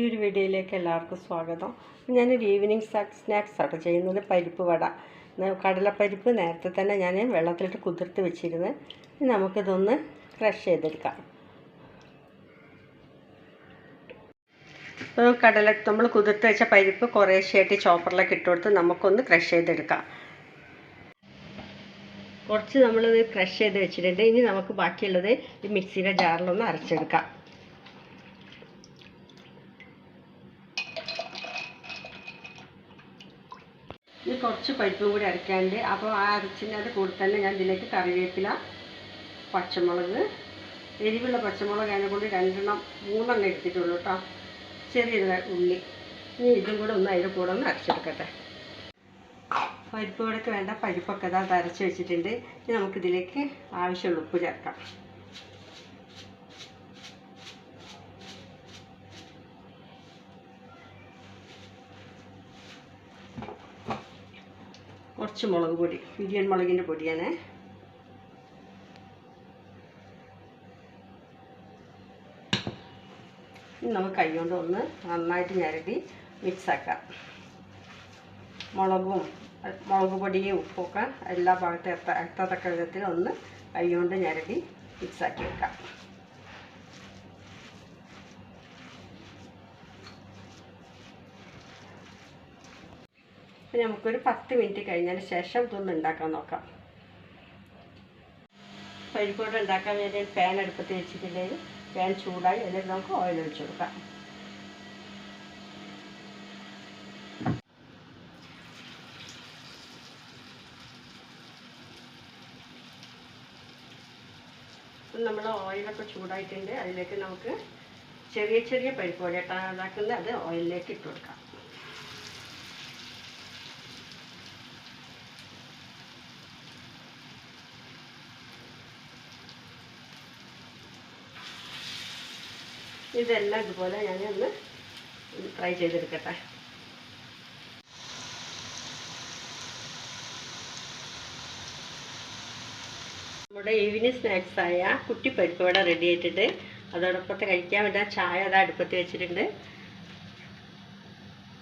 പുതിയൊരു വീഡിയോയിലേക്ക് എല്ലാവർക്കും സ്വാഗതം. ഞാനൊരു ഈവനിങ് സ്നാക്സ് ആട്ടോ ചെയ്യുന്നത്. പരിപ്പ് വട. കടലപ്പരിപ്പ് നേരത്തെ തന്നെ ഞാൻ വെള്ളത്തിലിട്ട് കുതിർത്ത് വെച്ചിരുന്നു നമുക്കിതൊന്ന് ക്രഷ് ചെയ്തെടുക്കാം. കടല നമ്മൾ കുതിർത്ത് വെച്ച പരിപ്പ് കുറേശ്ശെയായിട്ട് ചോപ്പറിലേക്ക് ഇട്ട് കൊടുത്ത് നമുക്കൊന്ന് ക്രഷ് ചെയ്തെടുക്കാം. കുറച്ച് നമ്മളിത് ക്രഷ് ചെയ്ത് വെച്ചിട്ടുണ്ട്. ഇനി നമുക്ക് ബാക്കിയുള്ളത് മിക്സിയുടെ ജാറിലൊന്ന് അരച്ചെടുക്കാം. ഇനി കുറച്ച് പരിപ്പും കൂടി അരയ്ക്കാണ്ട് അപ്പോൾ ആ അരച്ചിന്റെ കൂടെ തന്നെ ഞാൻ ഇതിലേക്ക് കറിവേപ്പില പച്ചമുളക് എരിവുള്ള പച്ചമുളക് അതിനെ കൊണ്ട് രണ്ടെണ്ണം മൂന്നെണ്ണം എടുത്തിട്ടുള്ളൂ കേട്ടോ. ചെറിയൊരു ഉള്ളി. ഇനി ഇതും കൂടെ ഒന്ന് അതിന്റെ കൂടെ ഒന്ന് അരച്ചെടുക്കട്ടെ. പരിപ്പ് കൂടെ വേണ്ട പരിപ്പൊക്കെ അത് അരച്ച് വെച്ചിട്ടുണ്ട്. ഇനി നമുക്കിതിലേക്ക് ആവശ്യമുള്ള ഉപ്പ് ചേർക്കാം. കുറച്ച് മുളക് പൊടി പിരിയൻ മുളകിന്റെ പൊടിയാണ്. നമുക്ക് കൈകൊണ്ട് ഒന്ന് നന്നായിട്ട് ഞരടി മിക്സാക്കാം മുളകും മുളക് പൊടിയും ഉപ്പൊക്കെ എല്ലാ ഭാഗത്തും എത്തത്തക്ക വിധത്തിൽ ഒന്ന് കൈകൊണ്ട് ഞരടി മിക്സാക്കി വെക്കാം. ഇനി നമുക്കൊരു പത്ത് മിനിറ്റ് കഴിഞ്ഞതിന് ശേഷം ഇതൊന്ന് ഉണ്ടാക്കാൻ നോക്കാം. പരിപ്പോട് ഉണ്ടാക്കാൻ വേണ്ടി പാൻ അടുപ്പത്ത് വെച്ചിട്ടുണ്ടെങ്കിൽ പാൻ ചൂടായി എന്നിട്ട് നമുക്ക് ഓയിൽ ഒഴിച്ചു കൊടുക്കാം. നമ്മൾ ഓയിലൊക്കെ ചൂടായിട്ടുണ്ട്. അതിലേക്ക് നമുക്ക് ചെറിയ ചെറിയ പരിപ്പ് വട ഉണ്ടാക്കുന്നത് അത് ഓയിലിലേക്ക് ഇട്ട് കൊടുക്കാം. ഇതെല്ലാം ഇതുപോലെ ഞാൻ ഒന്ന് ഫ്രൈ ചെയ്തെടുക്കട്ടെ. നമ്മുടെ ഈവനിങ് സ്നാക്സായ കുട്ടി പരിപ്പ് വട റെഡി ആയിട്ടുണ്ട്. അതോടൊപ്പത്തെ കഴിക്കാൻ വേണ്ട ചായ അത് അടുപ്പത്ത് വെച്ചിട്ടുണ്ട്.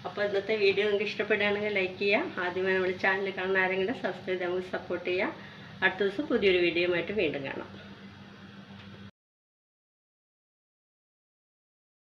അപ്പോൾ ഇന്നത്തെ വീഡിയോ നിങ്ങൾക്ക് ഇഷ്ടപ്പെടുകയാണെങ്കിൽ ലൈക്ക് ചെയ്യാം ആദ്യമായി നമ്മുടെ ചാനൽ കാണുന്ന ആരെങ്കിലും സബ്സ്ക്രൈബ് നമുക്ക് സപ്പോർട്ട് ചെയ്യുക. അടുത്ത ദിവസം പുതിയൊരു വീഡിയോയുമായിട്ട് വീണ്ടും കാണാം.